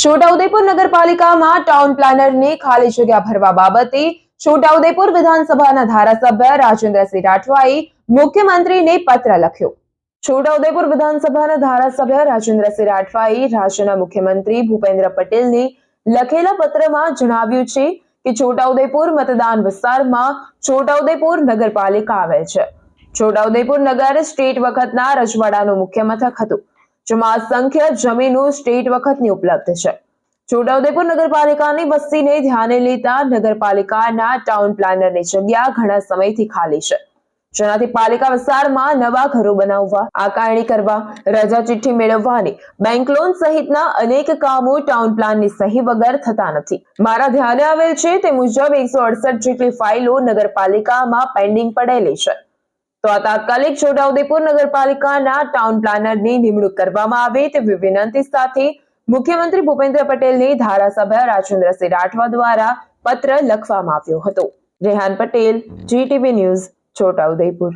છોટાઉદેપુર નગરપાલિકામાં ટાઉન પ્લાનરની ખાલી જગ્યા ભરવા બાબતે છોટાઉદેપુર વિધાનસભાના ધારાસભ્ય રાજેન્દ્રસિંહ રાઠવાએ મુખ્યમંત્રીને પત્ર લખ્યો. છોટાઉદેપુર વિધાનસભાના ધારાસભ્ય રાજેન્દ્રસિંહ રાઠવાએ રાજ્યના મુખ્યમંત્રી ભૂપેન્દ્ર પટેલને લખેલા પત્રમાં જણાવ્યું છે કે છોટાઉદેપુર મતદાન વિસ્તારમાં છોટાઉદેપુર નગરપાલિકા આવેલ છે. છોટાઉદેપુર નગર સ્ટેટ વખતના રજવાડાનું મુખ્ય મથક હતું. જેમાં અસંખ્ય જમીનો સ્ટેટ વખતની ઉપલબ્ધ છે. છોટાઉદેપુર નગરપાલિકાની વસ્તીને ધ્યાને લેતા નગરપાલિકાના ટાઉન પ્લાનરની જગ્યા ઘણા સમયથી ખાલી છે. જેનાથી પાલિકા વિસ્તારમાં નવા ઘરો બનાવવા, આકારણી કરવા, રજા ચિઠ્ઠી મેળવવાની, બેંક લોન સહિતના અનેક કામો ટાઉન પ્લાનની સહી વગર થતા નથી. મારા ધ્યાને આવેલ છે તે મુજબ એકસો અડસઠ જેટલી ફાઇલો નગરપાલિકામાં પેન્ડિંગ પડેલી છે. તો આ તાત્કાલિક છોટાઉદેપુર નગરપાલિકાના ટાઉન પ્લાનરની નિમણૂક કરવામાં આવે તેવી વિનંતી સાથે મુખ્યમંત્રી ભૂપેન્દ્ર પટેલને ધારાસભ્ય રાજેન્દ્રસિંહ રાઠવા દ્વારા પત્ર લખવામાં આવ્યો હતો. Rehan Patel GTV news, Chhota Udepur.